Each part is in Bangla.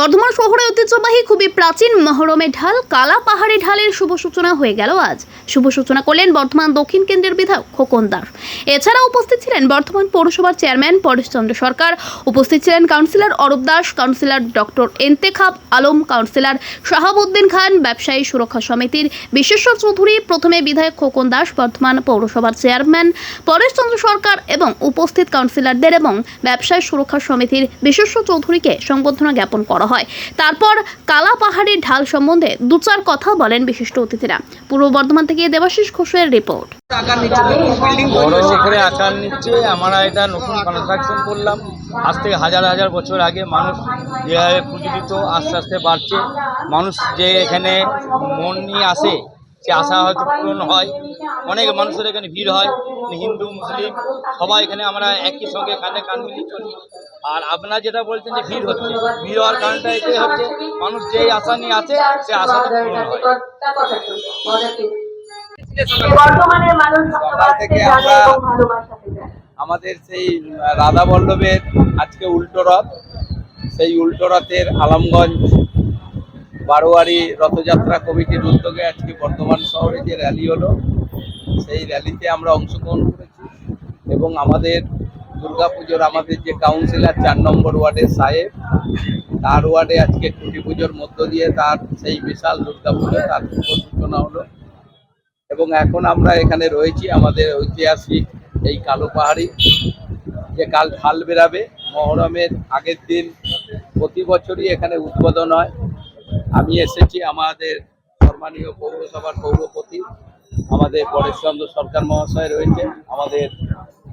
বর্ধমান শহরে ঐতিহ্যবাহী, খুবই প্রাচীন মহরমে ঢাল, কালা পাহাড়ি ঢালের শুভ সূচনা হয়ে গেল আজ। শুভ সূচনা করলেন বর্ধমান দক্ষিণ কেন্দ্রের বিধায়ক খোকন দাস। এছাড়া উপস্থিত ছিলেন বর্ধমান পৌরসভার চেয়ারম্যান পরেশচন্দ্র সরকার, উপস্থিত ছিলেন councillor Arup Das, councillor doctor Entekhab Alam, councillor Shahabuddin Khan, ব্যবসায়ী সুরক্ষা সমিতির বিশেশ্বর চৌধুরী, প্রথমে বিধায়ক খোকন দাস, বর্ধমান পৌরসভার চেয়ারম্যান পরেশচন্দ্র সরকার এবং উপস্থিত কাউন্সিলরদের এবং ব্যবসায়ী সুরক্ষা সমিতির বিশেশ্বর চৌধুরীকে সংবর্ধনা জ্ঞাপন করা হয়। তারপর কালা পাহাড়ের ঢাল সম্বন্ধে দু চার কথা বলেন বিশিষ্ট অতিথিরা। পূর্ব বর্ধমান থেকে দেবাশিস ঘোষের রিপোর্ট। আকার নিচ্ছে বড় করে আকার নিচ্ছে আমরা এটা নতুন কনস্ট্রাকশন করলাম। আজ থেকে হাজার হাজার বছর আগে মানুষ যেভাবে পুজো দিত আস্তে আস্তে বাড়ছে। মানুষ যে এখানে মন নিয়ে আসে সে আশা হয়তো পূরণ হয়। অনেক মানুষের এখানে ভিড় হয় হিন্দু মুসলিম সবাই এখানে আমরা একই সঙ্গে কাঁধে কান মিলিয়ে চলি। আর আপনারা যেটা বলছেন যে ভিড় হচ্ছে ভিড় হওয়ার কারণটা এটাই হচ্ছে মানুষ যেই আশা নিয়ে আছে সে আশাটা পূরণ হয়। আমাদের সেই রাধা বল্লভের আজকে উল্টো রথ। সেই উল্টো রথের আলমগঞ্জ বারোয়ারি রথযাত্রা কমিটির উদ্যোগে আজকে বর্ধমান শহরে যে র্যালি হলো, সেই র্যালিতে আমরা অংশগ্রহণ করেছি এবং আমাদের দুর্গাপুজোর আমাদের যে কাউন্সিলর চার নম্বর ওয়ার্ডের সাহেব, তার ওয়ার্ডে আজকে খুঁটি পুজোর মধ্য দিয়ে তার সেই বিশাল দুর্গাপুজো, তার সূচনা হলো। এবং এখন আমরা এখানে রয়েছি আমাদের ঐতিহাসিক এই কালো পাহাড়ি, যে কাল ঢাল বেরাবে। মহরমের আগের দিন প্রতি বছরই এখানে উদ্বোধন হয়। আমি এসেছি আমাদের সম্মানীয় পৌরসভার পৌরপতি, আমাদের পরেশচন্দ্র সরকার মহাশয় রয়েছেন, আমাদের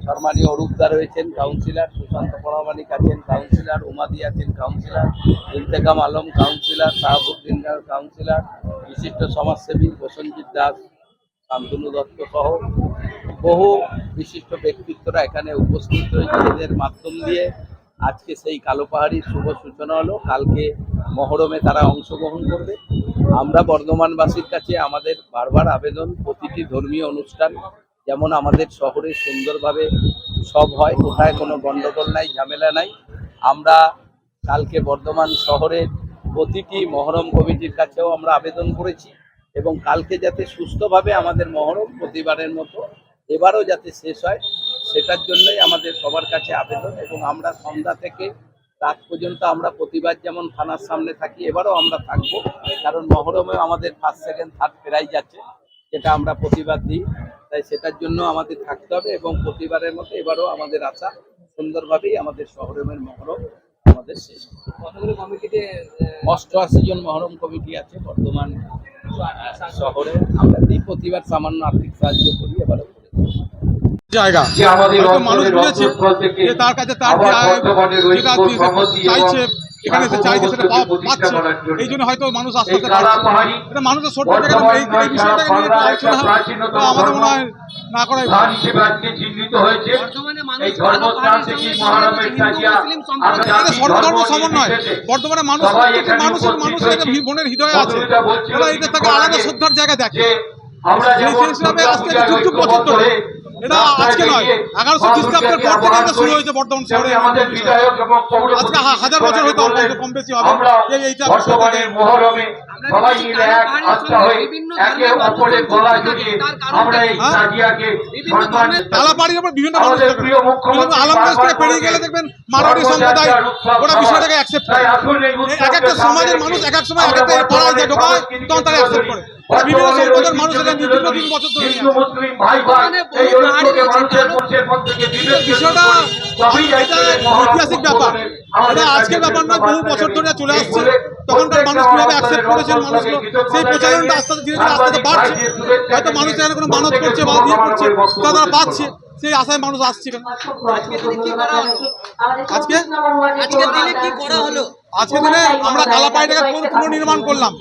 সম্মানীয় অরূপদা রয়েছেন কাউন্সিলর সুশান্ত পরামানিক আছেন কাউন্সিলর উমাদি আছেন councillor Intekam Alam councillor Shahabuddin councillor বিশিষ্ট সমাজসেবী, প্রসেনজিৎ দাস, শান্তনু দত্ত সহ বহু বিশিষ্ট ব্যক্তিত্বরা এখানে উপস্থিত রয়েছে এদের মাধ্যম দিয়ে আজকে সেই কালো পাহাড়ির শুভ সূচনা হলো। কালকে মহরমে তারা অংশগ্রহণ করবে। আমরা বর্ধমানবাসীর কাছে আমাদের বারবার আবেদন, প্রতিটি ধর্মীয় অনুষ্ঠান যেমন আমাদের শহরে সুন্দরভাবে সব হয়, কোথায় কোনো গণ্ডগোল নাই, ঝামেলা নাই। আমরা কালকে বর্ধমান শহরের প্রতিটি মহরম কমিটির কাছেও আমরা আবেদন করেছি এবং কালকে যাতে সুস্থভাবে আমাদের মহরম প্রতিবারের মতো এবারও যাতে শেষ হয়, সেটার জন্যই আমাদের সবার কাছে আবেদন এবং আমরা সন্ধ্যা থেকে রাত পর্যন্ত আমরা প্রতিবার যেমন থানার সামনে থাকি এবারও আমরা থাকব। কারণ মহরমে আমাদের ফার্স্ট সেকেন্ড থার্ড প্রাইজ আছে যেটা আমরা প্রতিবার দিই। তাই সেটার জন্য আমাদের থাকতে হবে এবং প্রতিবারের মতো এবারও আমাদের আশা সুন্দরভাবেই আমাদের শহরমের মহরম আমাদের শেষ। কতগুলো কমিটিতে অষ্টআশি জন মহরম কমিটি আছে বর্তমান শহরে। আমরা দিই প্রতিবার সামান্য আর্থিক সাহায্য করি এবারও করি জায়গা। যে হয়তো মানুষ বুঝেছে যে তার কাছে তার যেটা চাইছে এখানে চাইছে সেটা পাচ্ছে। এই জন্য হয়তো মানুষ আস্তে আস্তে এটা মানুষের শ্রদ্ধা জায়গা এই এই বিষয়টাকে নিয়ে একটু আলোচনা তো আমাদের মনে হয় না করাই সর্বধর্ম সমন্বয়। বর্তমানে মানুষ মানুষের মানুষের একটা মনের হৃদয়ে আছে। ওরা এটা তাকে আলাদা শ্রদ্ধার জায়গা দেখে। সেই যেমন হিসাবে আজকে যুগ যুগ হয়ে এটা আজকে নয়। এগারোশো খ্রিস্টাব্দের পর থেকে এটা শুরু হয়েছে বর্ধমান শহরে আমাদের বিধায়ক এবং পৌরপতি আজকে হাজার বছর হয়তো অল্প বললেন, কম বেশি হবে। এই- এইটা বর্তমানে মহরমে সবাই মিলে এক আস্থা হয়ে একে অপরের গলা উপর বিভিন্ন দেখবেন। প্রিয় মুখ্যমন্ত্রী বিভিন্ন আলমগঞ্জ থেকে পেরিয়ে গেলে দেখবেন মারোয়ারি সম্প্রদায় ওরা বিষয়টাকে অ্যাকসেপ্ট করে। এক একটা সমাজের মানুষ এক এক সময় এক একটা পাড়ায় যায় ঢোকায় তখন তারা অ্যাকসেপ্ট করে। বিভিন্ন সম্প্রদায়ের মানুষ এখানে বছর ধরে বিষয়টা মহরম ঐতিহাসিক ব্যাপার। এটা আজকের ব্যাপার নয় বহু বছর ধরে চলে আসছে। তখনকার মানুষ কীভাবে অ্যাকসেপ্ট করেছেন সেই প্রচারণটা আস্তে আস্তে ধীরে ধীরে আস্তে আস্তে বাড়ছে। হয়তো মানুষ এখানে কোনো মানত করছে বা দিয়ে করছে তা তারা পাচ্ছে সেই আশায় মানুষ আসছে আজকে আজকের দিনে কি করা হলো? আজকের আমরা কালাপাইটাকে পুনর্নির্মাণ করলাম।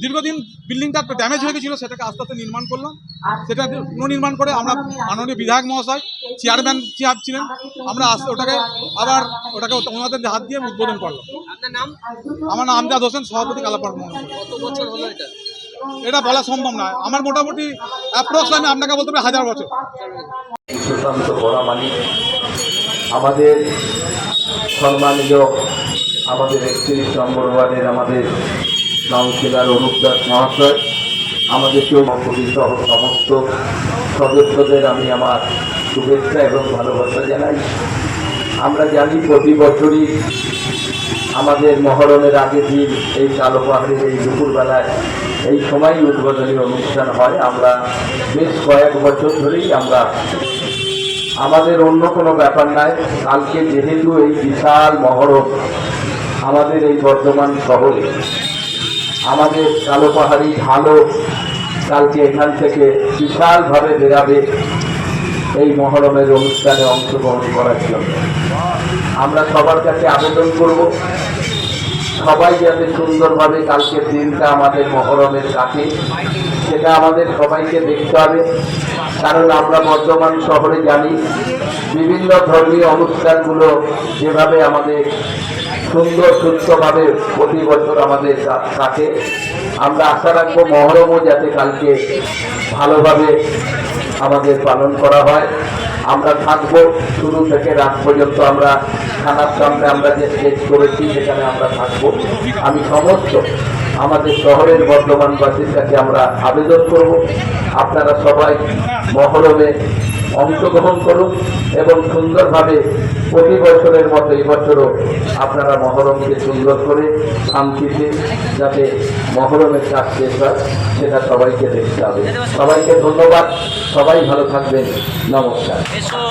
দীর্ঘদিন বিল্ডিংটা ড্যামেজ হয়ে গেছিল সেটাকে আস্তে আস্তে নির্মাণ করলাম। সেটা পুনর্নির্মাণ করে আমরা মাননীয় বিধায়ক মহাশয় চেয়ারম্যান চেয়ার ছিলেন আমরা আস্তে ওটাকে আবার ওটাকে ওনাদের হাত দিয়ে উদ্বোধন করলাম। আমার নাম আমজাদ হোসেন সভাপতি কালাপাড় মহল কত বছর হলো এটা? এটা বলা সম্ভব নয়। আমার মোটামুটি অ্যাপ্রক্স আমি আপনাকে বলতে পারি হাজার বছর। সুশান্ত বড়ামানি আমাদের সম্মানীয় আমাদের একত্রিশ নম্বর ওয়ার্ডের আমাদের কাউন্সিলর অনুপ দাস মহাশয় আমাদেরকেও মন্ত্রী সহ সমস্ত সদস্যদের আমি আমার শুভেচ্ছা এবং ভালোবাসা জানাই। আমরা জানি প্রতি বছরই আমাদের মহরমের আগের দিন, এই কালো এই দুপুরবেলায় এই সময় উদ্বোধনী অনুষ্ঠান হয়। আমরা বেশ কয়েক বছর ধরেই আমরা আমাদের অন্য কোনো ব্যাপার নাই। কালকে যেহেতু এই বিশাল মহরম আমাদের এই বর্ধমান শহরে আমাদের কালো পাহাড়ি ঢালো কালকে এখান থেকে বিশালভাবে বেরাবে এই মহরমের অনুষ্ঠানে অংশগ্রহণ করার জন্য। আমরা সবার কাছে আবেদন করব। সবাই যাতে সুন্দরভাবে কালকের দিনটা আমাদের মহরমের কাছে সেটা আমাদের সবাইকে দেখতে হবে। কারণ আমরা বর্ধমান শহরে জানি, বিভিন্ন ধর্মীয় অনুষ্ঠানগুলো যেভাবে আমাদের সুন্দর সুস্থভাবে প্রতি বছর আমাদের থাকে আমরা আশা রাখব মহরমও যাতে কালকে ভালোভাবে আমাদের পালন করা হয়। আমরা থাকব। শুরু থেকে রাত পর্যন্ত আমরা থানার সামনে আমরা যে স্টেজ করেছি, সেখানে আমরা থাকব। আমি সমস্ত আমাদের শহরের বর্ধমানবাসীর কাছে আমরা আবেদন করব। আপনারা সবাই মহরমে অংশগ্রহণ করুন এবং সুন্দরভাবে প্রতি বছরের মতো এবছরও আপনারা মহরমকে সুন্দর করে শান্তিতে যাতে মহরমের কাজ শেষ হয়, সেটা সবাইকে দেখতে হবে। সবাইকে ধন্যবাদ। সবাই ভালো থাকবেন। নমস্কার।